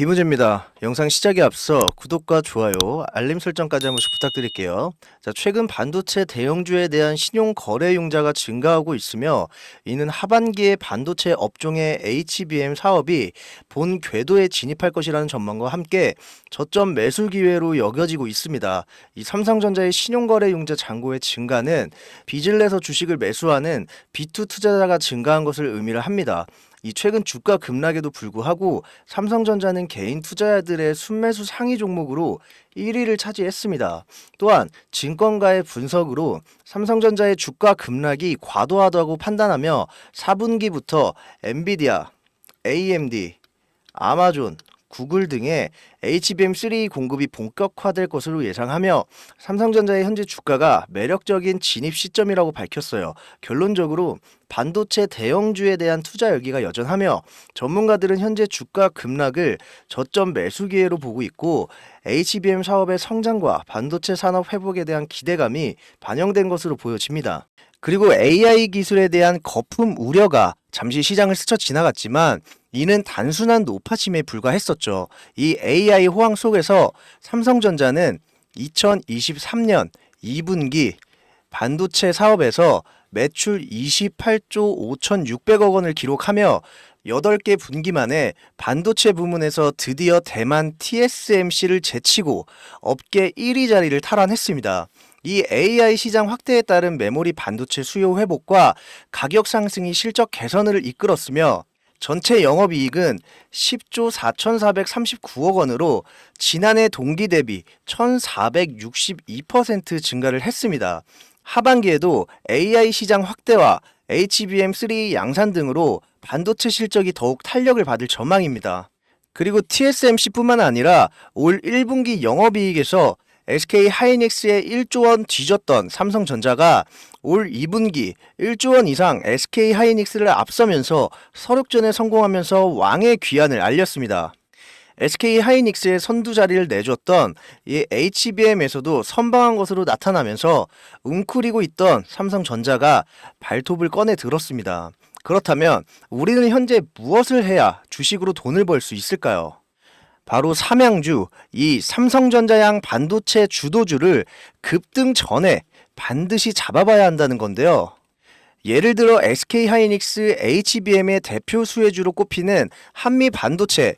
김우재입니다. 영상 시작에 앞서 구독과 좋아요, 알림 설정까지 한 번씩 부탁드릴게요. 자, 최근 반도체 대형주에 대한 신용 거래 융자가 증가하고 있으며 이는 하반기에 반도체 업종의 HBM 사업이 본 궤도에 진입할 것이라는 전망과 함께 저점 매수 기회로 여겨지고 있습니다. 이 삼성전자의 신용 거래 융자 잔고의 증가는 빚을 내서 주식을 매수하는 B2 투자자가 증가한 것을 의미를 합니다. 이 최근 주가 급락에도 불구하고 삼성전자는 개인 투자자들의 순매수 상위 종목으로 1위를 차지했습니다. 또한 증권가의 분석으로 삼성전자의 주가 급락이 과도하다고 판단하며 4분기부터 엔비디아, AMD, 아마존, 구글 등의 HBM3 공급이 본격화될 것으로 예상하며 삼성전자의 현재 주가가 매력적인 진입 시점이라고 밝혔어요. 결론적으로 반도체 대형주에 대한 투자 열기가 여전하며 전문가들은 현재 주가 급락을 저점 매수 기회로 보고 있고 HBM 사업의 성장과 반도체 산업 회복에 대한 기대감이 반영된 것으로 보여집니다. 그리고 AI 기술에 대한 거품 우려가 잠시 시장을 스쳐 지나갔지만 이는 단순한 노파심에 불과했었죠. 이 AI 호황 속에서 삼성전자는 2023년 2분기 반도체 사업에서 매출 28조 5,600억 원을 기록하며 8개 분기 만에 반도체 부문에서 드디어 대만 TSMC를 제치고 업계 1위 자리를 탈환했습니다. 이 AI 시장 확대에 따른 메모리 반도체 수요 회복과 가격 상승이 실적 개선을 이끌었으며 전체 영업이익은 10조 4,439억 원으로 지난해 동기 대비 1,462% 증가를 했습니다. 하반기에도 AI 시장 확대와 HBM3 양산 등으로 반도체 실적이 더욱 탄력을 받을 전망입니다. 그리고 TSMC뿐만 아니라 올 1분기 영업이익에서 SK 하이닉스의 1조 원 뒤졌던 삼성전자가 올 2분기 1조 원 이상 SK 하이닉스를 앞서면서 서륙전에 성공하면서 왕의 귀환을 알렸습니다. SK 하이닉스의 선두 자리를 내줬던 이 HBM에서도 선방한 것으로 나타나면서 웅크리고 있던 삼성전자가 발톱을 꺼내 들었습니다. 그렇다면 우리는 현재 무엇을 해야 주식으로 돈을 벌 수 있을까요? 바로 삼양주, 이 삼성전자양 반도체 주도주를 급등 전에 반드시 잡아봐야 한다는 건데요. 예를 들어 SK 하이닉스 HBM의 대표 수혜주로 꼽히는 한미 반도체.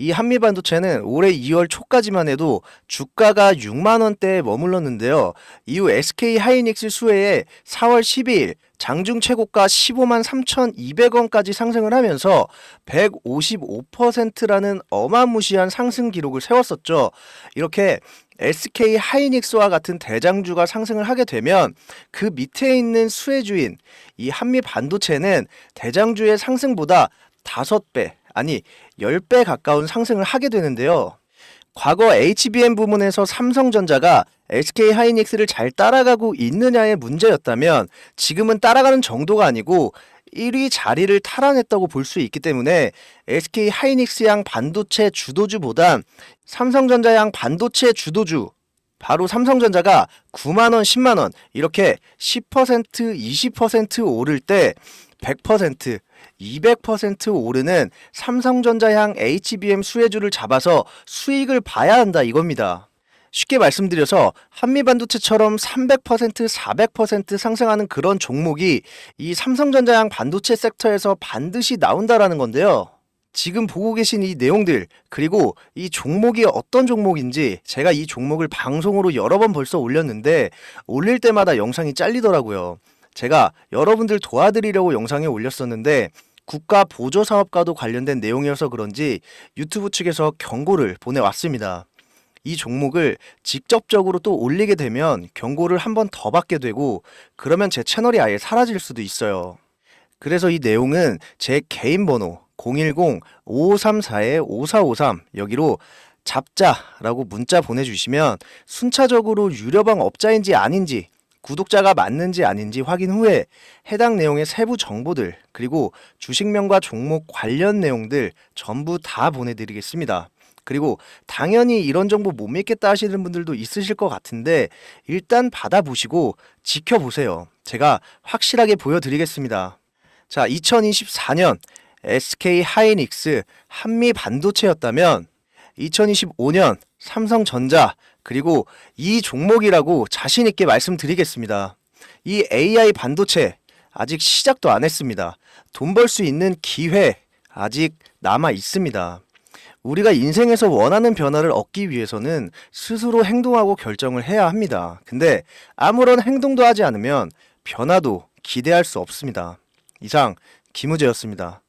이 한미 반도체는 올해 2월 초까지만 해도 주가가 6만 원대에 머물렀는데요. 이후 SK 하이닉스 수혜에 4월 12일 장중 최고가 15만 3,200원까지 상승을 하면서 155%라는 어마무시한 상승 기록을 세웠었죠. 이렇게 SK 하이닉스와 같은 대장주가 상승을 하게 되면 그 밑에 있는 수혜주인 이 한미 반도체는 대장주의 상승보다 5배, 아니 10배 가까운 상승을 하게 되는데요. 과거 HBM 부문에서 삼성전자가 SK 하이닉스를 잘 따라가고 있느냐의 문제였다면 지금은 따라가는 정도가 아니고 1위 자리를 탈환했다고 볼 수 있기 때문에 SK 하이닉스 양 반도체 주도주보단 삼성전자 양 반도체 주도주 바로 삼성전자가 9만 원, 10만 원 이렇게 10%, 20% 오를 때 100%, 200% 오르는 삼성전자향 HBM 수혜주를 잡아서 수익을 봐야 한다 이겁니다. 쉽게 말씀드려서 한미반도체처럼 300%, 400% 상승하는 그런 종목이 이 삼성전자향 반도체 섹터에서 반드시 나온다라는 건데요. 지금 보고 계신 이 내용들 그리고 이 종목이 어떤 종목인지 제가 이 종목을 방송으로 여러 번 벌써 올렸는데 올릴 때마다 영상이 잘리더라고요. 제가 여러분들 도와드리려고 영상에 올렸었는데 국가 보조 사업과도 관련된 내용이어서 그런지 유튜브 측에서 경고를 보내왔습니다. 이 종목을 직접적으로 또 올리게 되면 경고를 한 번 더 받게 되고 그러면 제 채널이 아예 사라질 수도 있어요. 그래서 이 내용은 제 개인 번호 010-5534-5453 여기로 잡자라고 문자 보내주시면 순차적으로 유료방 업자인지 아닌지 구독자가 맞는지 아닌지 확인 후에 해당 내용의 세부 정보들 그리고 주식명과 종목 관련 내용들 전부 다 보내드리겠습니다. 그리고 당연히 이런 정보 못 믿겠다 하시는 분들도 있으실 것 같은데 일단 받아보시고 지켜보세요. 제가 확실하게 보여드리겠습니다. 자, 2024년 SK 하이닉스 한미 반도체였다면 2025년 삼성전자 그리고 이 종목이라고 자신 있게 말씀드리겠습니다. 이 AI 반도체 아직 시작도 안 했습니다. 돈 벌 수 있는 기회 아직 남아 있습니다. 우리가 인생에서 원하는 변화를 얻기 위해서는 스스로 행동하고 결정을 해야 합니다. 근데 아무런 행동도 하지 않으면 변화도 기대할 수 없습니다. 이상 김우재였습니다.